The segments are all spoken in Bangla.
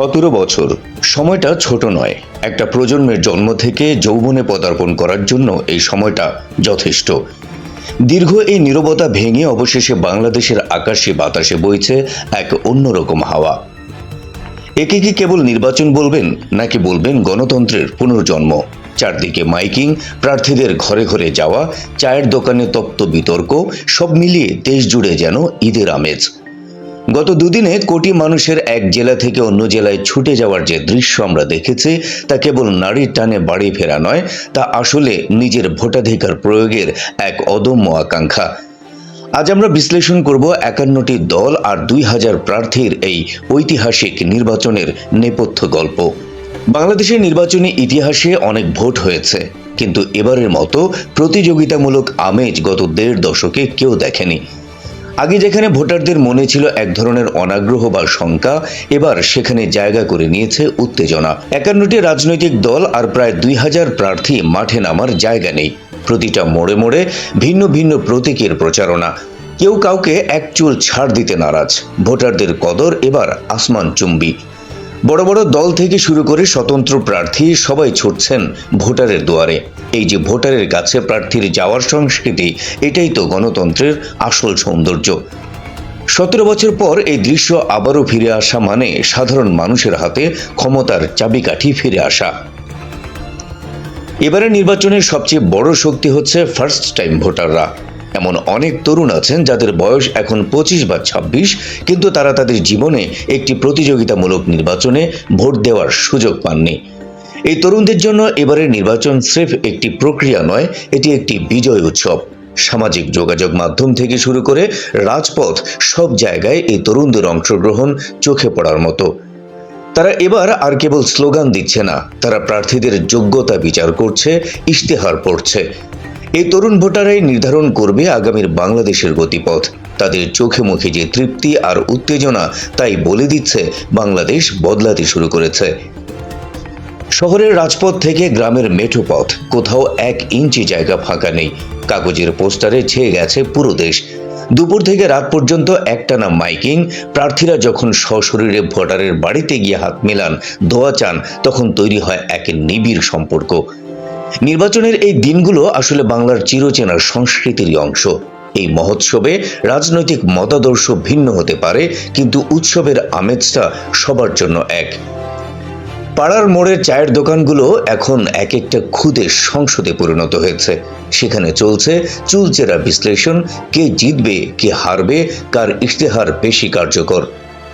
সতেরো বছর। সময়টা ছোট নয়। একটা প্রজন্মের জন্ম থেকে যৌবনে পদার্পণ করার জন্য এই সময়টা যথেষ্ট। দীর্ঘ এই নীরবতা ভেঙে অবশেষে বাংলাদেশের আকাশে বাতাসে বইছে এক অন্যরকম হাওয়া। একে কি কেবল নির্বাচন বলবেন, নাকি বলবেন গণতন্ত্রের পুনর্জন্ম? চারদিকে মাইকিং, প্রার্থীদের ঘরে ঘরে যাওয়া, চায়ের দোকানে তপ্ত বিতর্ক, সব মিলিয়ে দেশ জুড়ে যেন ঈদের আমেজ। গত দুদিনে কোটি মানুষের এক জেলা থেকে অন্য জেলায় ছুটে যাওয়ার যে দৃশ্য আমরা দেখেছি, তা কেবল নারীর টানে বাড়ি ফেরা নয়, তা আসলে নিজের ভোটাধিকার প্রয়োগের এক অদম্য আকাঙ্ক্ষা। আজ আমরা বিশ্লেষণ করব একান্নটি দল আর দুই হাজার প্রার্থীর এই ঐতিহাসিক নির্বাচনের নেপথ্য গল্প। বাংলাদেশের নির্বাচনী ইতিহাসে অনেক ভোট হয়েছে, কিন্তু এবারের মতো প্রতিযোগিতামূলক আমেজ গত দেড় দশকে কেউ দেখেনি। আগে যেখানে ভোটারদের মনে ছিল এক ধরনের অনাগ্রহ বা শঙ্কা, এবার সেখানে জায়গা করে নিয়েছে উত্তেজনা। একান্নটি রাজনৈতিক দল আর প্রায় দুই হাজার প্রার্থী মাঠে নামার জায়গা নেই। প্রতিটা মোড়ে মোড়ে ভিন্ন ভিন্ন প্রতীকের প্রচারণা। কেউ কাউকে এক চুল ছাড় দিতে নারাজ। ভোটারদের কদর এবার আসমান চুম্বি। বড় বড় দল থেকে শুরু করে স্বতন্ত্র প্রার্থী সবাই ছুটছেন ভোটারের দুয়ারে। এই যে ভোটারের কাছে প্রার্থীর যাওয়ার সংস্কৃতি, এটাই তো গণতন্ত্রের আসল সৌন্দর্য। সতেরো বছর পর এই দৃশ্য আবারও ফিরে আসা মানে সাধারণ মানুষের হাতে ক্ষমতার চাবিকাঠি ফিরে আসা। এবারে নির্বাচনের সবচেয়ে বড় শক্তি হচ্ছে ফার্স্ট টাইম ভোটাররা। এমন অনেক তরুণ আছেন যাদের বয়স এখন পঁচিশ বা ছাব্বিশ, কিন্তু তারা তাদের জীবনে একটি প্রতিযোগিতামূলক নির্বাচনে ভোট দেওয়ার সুযোগ পাননি। এই তরুণদের জন্য এবারের নির্বাচন স্রেফ একটি প্রক্রিয়া নয়, এটি একটি বিজয় উৎসব। সামাজিক যোগাযোগ মাধ্যম থেকে শুরু করে রাজপথ সব জায়গায় এই তরুণদের অংশগ্রহণ চোখে পড়ার মতো। তারা এবার আর কেবল স্লোগান দিচ্ছে না, তারা প্রার্থীদের যোগ্যতা বিচার করছে, ইশতেহার পড়ছে। এই তরুণ ভোটারাই নির্ধারণ করবে আগামীর বাংলাদেশের গতিপথ। তাদের চোখে মুখে যে তৃপ্তি আর উত্তেজনা, তাই বলে দিচ্ছে বাংলাদেশ বদলাতে শুরু করেছে। শহরের রাজপথ থেকে গ্রামের মেঠো পথ, কোথাও এক ইঞ্চি জায়গা ফাঁকা নেই। কাগজের পোস্টারে ছেয়ে গেছে পুরো দেশ। দুপুর থেকে রাত পর্যন্ত একটানা মাইকিং, প্রার্থীরা যখন সশরীরে ভোটারের বাড়িতে গিয়ে হাত মেলান দোয়া চান, তখন তৈরি হয় এক নিবিড় সম্পর্ক। নির্বাচনের এই দিনগুলো আসলে বাংলার চিরচেনার সংস্কৃতিরই অংশ। এই মহোৎসবে রাজনৈতিক মতাদর্শ ভিন্ন হতে পারে, কিন্তু উৎসবের আমেজটা সবার জন্য এক। পাড়ার মোড়ের চায়ের দোকানগুলো এখন এক একটা খুদে সংসদে পরিণত হয়েছে। সেখানে চলছে চুলচেরা বিশ্লেষণ, কে জিতবে, কে হারবে, কার ইশতেহার বেশি কার্যকর।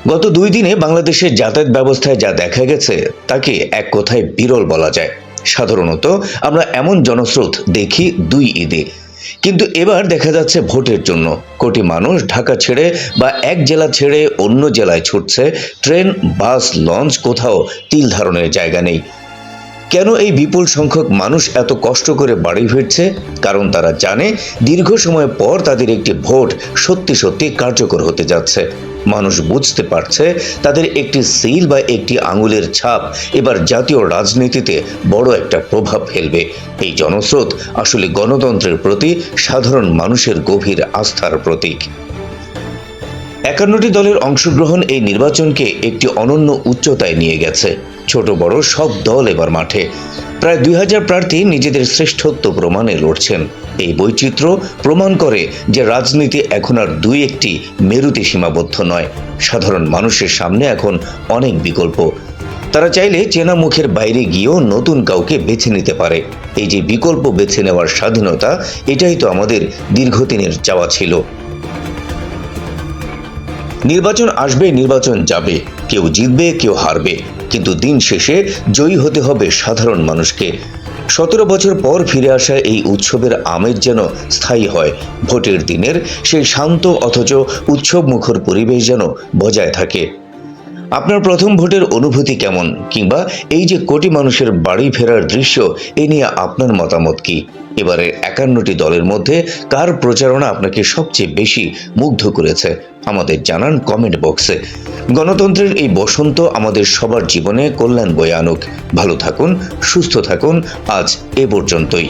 গত দুই দিনে বাংলাদেশের যাতায়াত ব্যবস্থায় যা দেখা গেছে, তাকে এক কথায় বিরল বলা যায়। সাধারণত আমরা এমন জনস্রোত দেখি দুই ঈদে। কিন্তু এবার দেখা যাচ্ছে ভোটের জন্য। কোটি মানুষ ঢাকা ছেড়ে বা এক জেলা ছেড়ে অন্য জেলায় ছুটছে ট্রেন, বাস, লঞ্চ, কোথাও তিল ধারণের জায়গা নেই। কেন এই বিপুল সংখ্যক মানুষ এত কষ্ট করে বাড়ি ফিরছে? কারণ তারা জানে দীর্ঘ সময় পর তাদের একটি ভোট সত্যি সত্যি কার্যকর হতে যাচ্ছে। মানুষ বুঝতে পারছে, তাদের একটি সিল বা একটি আঙুলের ছাপ এবার জাতীয় রাজনীতিতে বড় একটা প্রভাব ফেলবে। এই জনস্রোত আসলে গণতন্ত্রের প্রতি সাধারণ মানুষের গভীর আস্থার প্রতীক। একান্নটি দলের অংশগ্রহণ এই নির্বাচনকে একটি অনন্য উচ্চতায় নিয়ে গেছে। ছোট বড় সব দল এবার মাঠে। প্রায় দুই হাজার প্রার্থী নিজেদের শ্রেষ্ঠত্ব প্রমাণে লড়ছেন। এই বৈচিত্র্য প্রমাণ করে যে রাজনীতি এখন আর দুই একটি মেরুতে সীমাবদ্ধ নয়। সাধারণ মানুষের সামনে এখন অনেক বিকল্প। তারা চাইলে চেনা মুখের বাইরে গিয়েও নতুন কাউকে বেছে নিতে পারে। এই যে বিকল্প বেছে নেওয়ার স্বাধীনতা, এটাই তো আমাদের দীর্ঘদিনের চাওয়া ছিল। নির্বাচন আসবে, নির্বাচন যাবে। কেউ জিতবে, কেউ হারবে। কিন্তু দিন শেষে জয়ী হতে হবে সাধারণ মানুষকে। সতেরো বছর পর ফিরে আসা এই উৎসবের আমেজ যেন স্থায়ী হয়। ভোটের দিনের সেই শান্ত অথচ উৎসব মুখর পরিবেশ যেন বজায় থাকে। আপনার প্রথম ভোটের অনুভূতি কেমন? কিংবা এই যে কোটি মানুষের বাড়ি ফেরার দৃশ্য, এ নিয়ে আপনার মতামত কি? এবারে একান্নটি দলের মধ্যে কার প্রচারণা আপনাকে সবচেয়ে বেশি মুগ্ধ করেছে? আমাদের জানান কমেন্ট বক্সে। গণতন্ত্রের এই বসন্ত আমাদের সবার জীবনে কল্যাণ বয়ে আনুক। ভালো থাকুন, সুস্থ থাকুন, আজ এ পর্যন্তই।